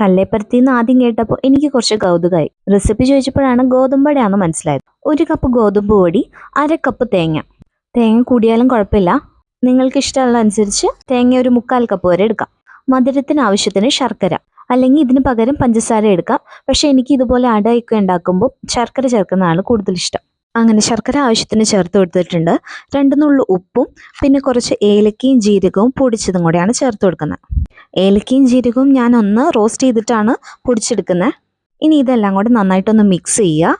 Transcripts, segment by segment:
കല്ലേപ്പരത്തി എന്ന് ആദ്യം കേട്ടപ്പോൾ എനിക്ക് കുറച്ച് കൗതുകമായി റെസിപ്പി ചോദിച്ചപ്പോഴാണ് ഗോതമ്പടയാന്ന് മനസ്സിലായത്. ഒരു കപ്പ് ഗോതമ്പ് പൊടി അര കപ്പ് തേങ്ങ. തേങ്ങ കൂടിയാലും കുഴപ്പമില്ല. നിങ്ങൾക്ക് ഇഷ്ടമുള്ള അനുസരിച്ച് തേങ്ങ ഒരു മുക്കാൽ കപ്പ് വരെ എടുക്കാം. മധുരത്തിന് ആവശ്യത്തിന് ശർക്കര. അല്ലെങ്കിൽ ഇതിന് പകരം പഞ്ചസാര എടുക്കാം. പക്ഷേ എനിക്ക് ഇതുപോലെ അടയൊക്കെ ഉണ്ടാക്കുമ്പോൾ ശർക്കര ചേർക്കുന്നതാണ് കൂടുതൽ ഇഷ്ടം. അങ്ങനെ ശർക്കര ആവശ്യത്തിന് ചേർത്ത് കൊടുത്തിട്ടുണ്ട്. രണ്ട് നുള്ളു ഉപ്പും പിന്നെ കുറച്ച് ഏലക്കയും ജീരകവും പൊടിച്ചതും കൂടെയാണ് ചേർത്ത് കൊടുക്കുന്നത്. ഏലക്കയും ജീരകവും ഞാൻ ഒന്ന് റോസ്റ്റ് ചെയ്തിട്ടാണ് പൊടിച്ചെടുക്കുന്നത് ഇനി ഇതെല്ലാം കൂടെ നന്നായിട്ടൊന്ന് മിക്സ് ചെയ്യുക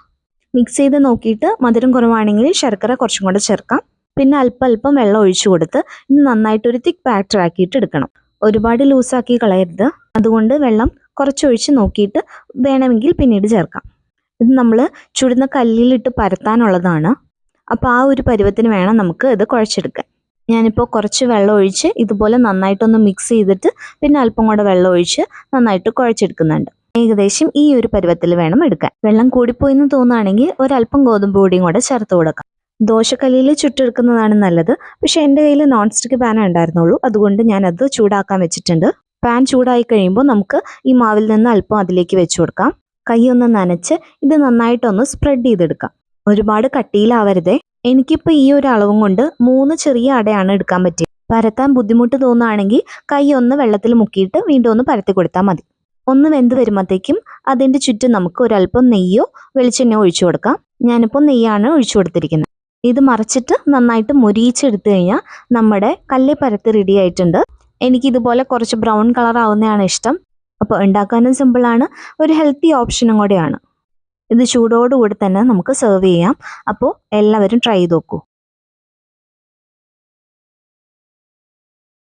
മിക്സ് ചെയ്ത് നോക്കിയിട്ട് മധുരം കുറവാണെങ്കിൽ ശർക്കര കുറച്ചും കൂടെ ചേർക്കാം. പിന്നെ അല്പം അല്പം വെള്ളം ഒഴിച്ചു കൊടുത്ത് ഇത് നന്നായിട്ടൊരു തിക്ക് ബാറ്റർ ആക്കിയിട്ട് എടുക്കണം. ഒരുപാട് ലൂസാക്കി കളയരുത്. അതുകൊണ്ട് വെള്ളം കുറച്ചൊഴിച്ച് നോക്കിയിട്ട് വേണമെങ്കിൽ പിന്നീട് ചേർക്കാം. ഇത് നമ്മൾ ചുടുന്ന കല്ലിലിട്ട് പരത്താനുള്ളതാണ്. അപ്പോൾ ആ ഒരു പരുവത്തിന് വേണം നമുക്ക് ഇത് കുഴച്ചെടുക്കാൻ. ഞാനിപ്പോൾ കുറച്ച് വെള്ളം ഒഴിച്ച് ഇതുപോലെ നന്നായിട്ടൊന്ന് മിക്സ് ചെയ്തിട്ട് പിന്നെ അല്പം കൂടെ വെള്ളം ഒഴിച്ച് നന്നായിട്ട് കുഴച്ചെടുക്കുന്നുണ്ട്. ഏകദേശം ഈ ഒരു പരുവത്തിൽ വേണം എടുക്കാൻ. വെള്ളം കൂടിപ്പോയി എന്ന് തോന്നുകയാണെങ്കിൽ ഒരല്പം ഗോതമ്പ് പൊടിയും കൂടെ ചേർത്ത് കൊടുക്കാം. ദോശക്കല്ലിൽ ചുട്ടെടുക്കുന്നതാണ് നല്ലത്. പക്ഷേ എന്റെ കയ്യിൽ നോൺ സ്റ്റിക്ക് പാനേ ഉണ്ടായിരുന്നുള്ളൂ. അതുകൊണ്ട് ഞാനത് ചൂടാക്കാൻ വെച്ചിട്ടുണ്ട്. പാൻ ചൂടായി കഴിയുമ്പോൾ നമുക്ക് ഈ മാവിൽ നിന്ന് അല്പം അതിലേക്ക് വെച്ച് കൊടുക്കാം. കൈ ഒന്ന് നനച്ച് ഇത് നന്നായിട്ടൊന്ന് സ്പ്രെഡ് ചെയ്തെടുക്കാം. ഒരുപാട് കട്ടിയിലാവരുതേ. എനിക്കിപ്പോൾ ഈ ഒരു അളവും കൊണ്ട് മൂന്ന് ചെറിയ അടയാണ് എടുക്കാൻ പറ്റിയത് പരത്താൻ ബുദ്ധിമുട്ട് തോന്നുകയാണെങ്കിൽ കൈ ഒന്ന് വെള്ളത്തിൽ മുക്കിയിട്ട് വീണ്ടും ഒന്ന് പരത്തി കൊടുത്താൽ മതി. ഒന്ന് വെന്ത് വരുമ്പോഴത്തേക്കും അതിന്റെ ചുറ്റും നമുക്ക് ഒരല്പം നെയ്യോ വെളിച്ചെണ്ണയോ ഒഴിച്ചു കൊടുക്കാം. ഞാനിപ്പോൾ നെയ്യാണ് ഒഴിച്ചു കൊടുത്തിരിക്കുന്നത്. ഇത് മറിച്ചിട്ട് നന്നായിട്ട് മുരിയിച്ചെടുത്തു കഴിഞ്ഞാൽ നമ്മുടെ കല്ലെ പരത്ത് റെഡി ആയിട്ടുണ്ട്. എനിക്കിതുപോലെ കുറച്ച് ബ്രൗൺ കളർ ആവുന്നതാണ് ഇഷ്ടം. അപ്പോൾ ഉണ്ടാക്കാനും സിമ്പിളാണ് ഒരു ഹെൽത്തി ഓപ്ഷനും കൂടെയാണ്. ഇത് ചൂടോടുകൂടി തന്നെ നമുക്ക് സെർവ് ചെയ്യാം. അപ്പോൾ എല്ലാവരും ട്രൈ ചെയ്ത് നോക്കൂ.